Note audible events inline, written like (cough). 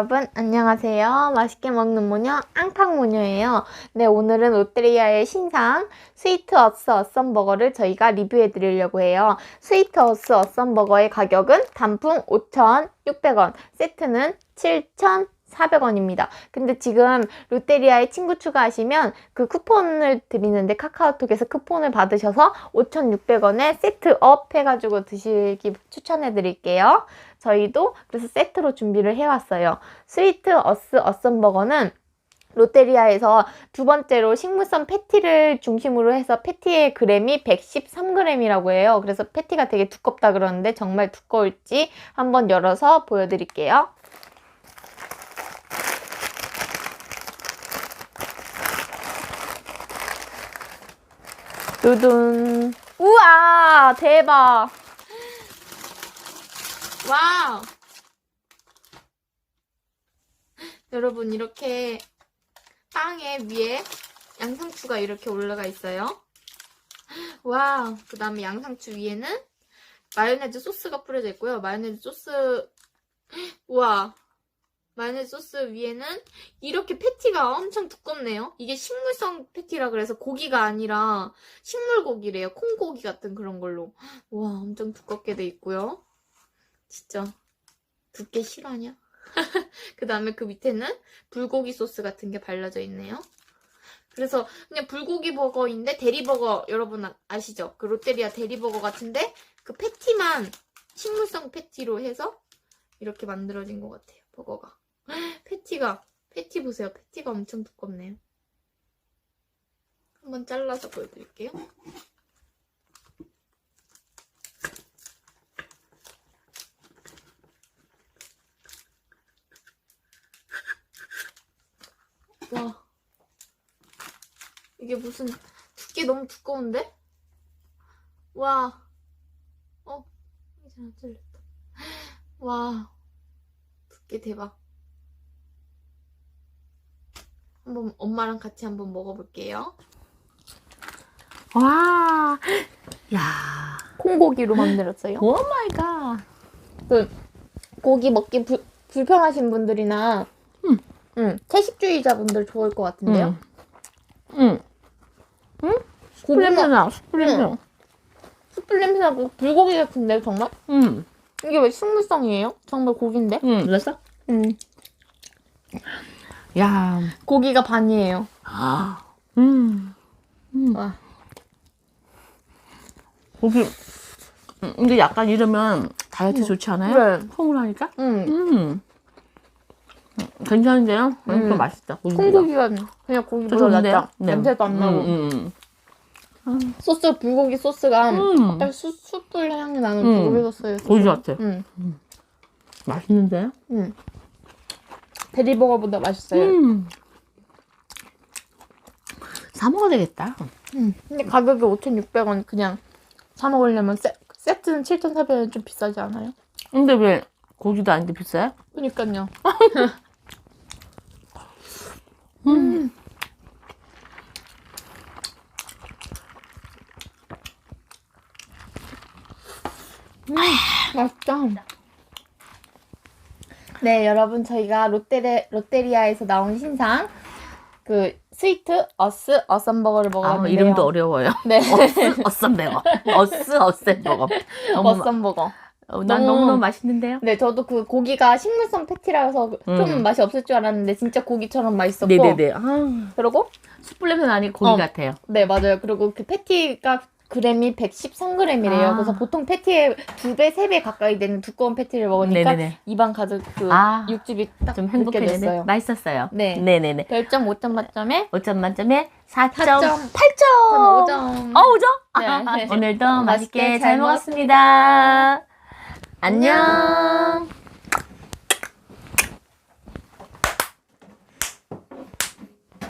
여러분, 안녕하세요. 맛있게 먹는 모녀, 앙팡모녀예요. 네, 오늘은 롯데리아의 신상, 스위트 어스 어썸 버거를 저희가 리뷰해 드리려고 해요. 스위트 어스 어썸 버거의 가격은 단품 5,600원, 세트는 7,400원입니다. 근데 지금 롯데리아에 친구 추가하시면 그 쿠폰을 드리는데 카카오톡에서 쿠폰을 받으셔서 5,600원에 세트업 해가지고 드시기 추천해 드릴게요. 저희도 그래서 세트로 준비를 해왔어요. 스위트 어스 어썸버거는 롯데리아에서 두 번째로 식물성 패티를 중심으로 해서 패티의 그램이 113g이라고 해요. 그래서 패티가 되게 두껍다 그러는데 정말 두꺼울지 한번 열어서 보여드릴게요. 두둔. 우와! 대박! 와우! 여러분, 이렇게 빵에 위에 양상추가 이렇게 올라가 있어요. 와우! 그 다음에 양상추 위에는 마요네즈 소스가 뿌려져 있고요. 마요네즈 소스, 우와! 마요네즈 소스 위에는 이렇게 패티가 엄청 두껍네요. 이게 식물성 패티라 그래서 고기가 아니라 식물 고기래요. 콩고기 같은 그런 걸로. 와, 엄청 두껍게 돼 있고요. 진짜 두께 실화냐? (laughs) 그 다음에 그 밑에는 불고기 소스 같은 게 발라져 있네요. 그래서 그냥 불고기 버거인데 대리버거 여러분 아- 아시죠? 그 롯데리아 대리버거 같은데 그 패티만 식물성 패티로 해서 이렇게 만들어진 것 같아요. 버거가. (gasps) 패티가 패티 보세요. 패티가 엄청 두껍네요. 한번 잘라서 보여드릴게요. 와. 이게 무슨 두께 너무 두꺼운데? 와. 어, 이제 안 잘렸다. 와. 두께 대박. 한번 엄마랑 같이 한번 먹어볼게요. 와, 야, 콩고기로 만들었어요. 오 마이 갓. 그 고기 먹기 불, 불편하신 분들이나 음. 음, 채식주의자분들 좋을 것 같은데요. 응. 응? 숯불 냄새 나, 숯불 냄새. 응. 숯불 냄새 나고 불고기 같은데 정말? 응. 이게 왜 식물성이에요? 정말 고기인데? 응. 그랬어? 음. 야, 고기가 반이에요. 아, 음. 음. 와. 고기. 음, 근데 약간 이러면 다이어트 음. 좋지 않아요? 네. 콩을 하니까? 음. 음. 음, 괜찮은데요? 음. 또 맛있다. 고기가. 콩고기가 그냥 고기보다 좋은데요? 낫다. 네. 냄새도 안 나고. 음, 음, 소스 불고기 소스가 음. 딱 수, 숯불 향이 나는 음. 불고기 소스예요. 고기 같아. 음. 맛있는데요? 음. 대리버거보다 맛있어요. 음. 사 먹어야 되겠다. 음. 근데 가격이 5,600원 그냥 사 먹으려면 세, 세트는 7,400원 좀 비싸지 않아요? 근데 왜 고기도 아닌데 비싸요? 그니까요. (laughs) 음. 맛있다. 네, 여러분 저희가 롯데레, 롯데리아에서 나온 신상 그 스위트 어스 어썸버거를 아, 먹어봤는데요. 이름도 어려워요. 네, 어스 어썸버거. 어스 어썸버거. (laughs) 어썸버거. 어, 난 너무- 너무 맛있는데요. 네, 저도 그 고기가 식물성 패티라서 좀 음. 맛이 없을 줄 알았는데 진짜 고기처럼 맛있었고. 네네네. 아, 그리고 숯불 냄새 나니 고기 어. 같아요. 네, 맞아요. 그리고 그 패티가 그램이 113g이래요. 아. 그래서 보통 패티의 두 배, 세 배 가까이 되는 두꺼운 패티를 먹으니까 네네네. 입안 가득 그 아, 육즙이 딱 좀 행복해지네. 느껴졌어요. 맛있었어요. 네. 네네네. 별점 5점 만점에 5점 만점에 4.8점. 4점. 저는 5점. 어, 5점? 네. (laughs) 오늘도 맛있게 맛있게 잘 잘 먹었습니다. 안녕.